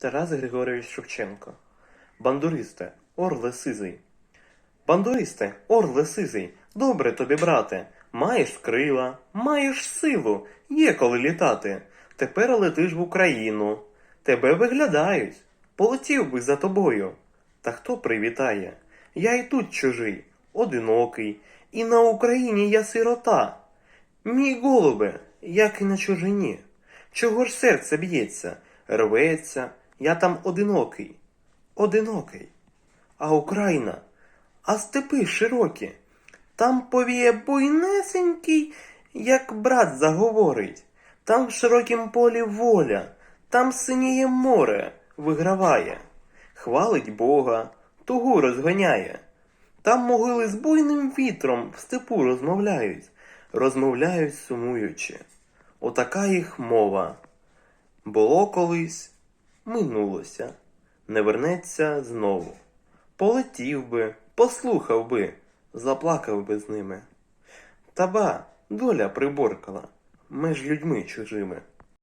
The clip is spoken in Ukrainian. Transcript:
Тарас Григорович Шевченко. Бандуристе, орле сизий. Бандуристе, орле сизий, добре тобі, брате. Маєш крила, маєш силу, є коли літати. Тепер летиш в Україну. Тебе виглядають. Полетів би за тобою. Та хто привітає? Я й тут чужий, одинокий, і на Україні я сирота. Мій голубе, як і на чужині. Чого ж серце б'ється, рветься, я там одинокий, одинокий. А Україна, а степи широкі, там повіє буйнесенький, як брат заговорить, там в широкім полі воля, там синіє море виграває, хвалить Бога, тугу розгоняє. Там могили з буйним вітром в степу розмовляють, розмовляють сумуючи. Отака їх мова. Було колись, минулося, не вернеться знову. Полетів би, послухав би, заплакав би з ними. Та ба, доля приборкала, меж людьми чужими.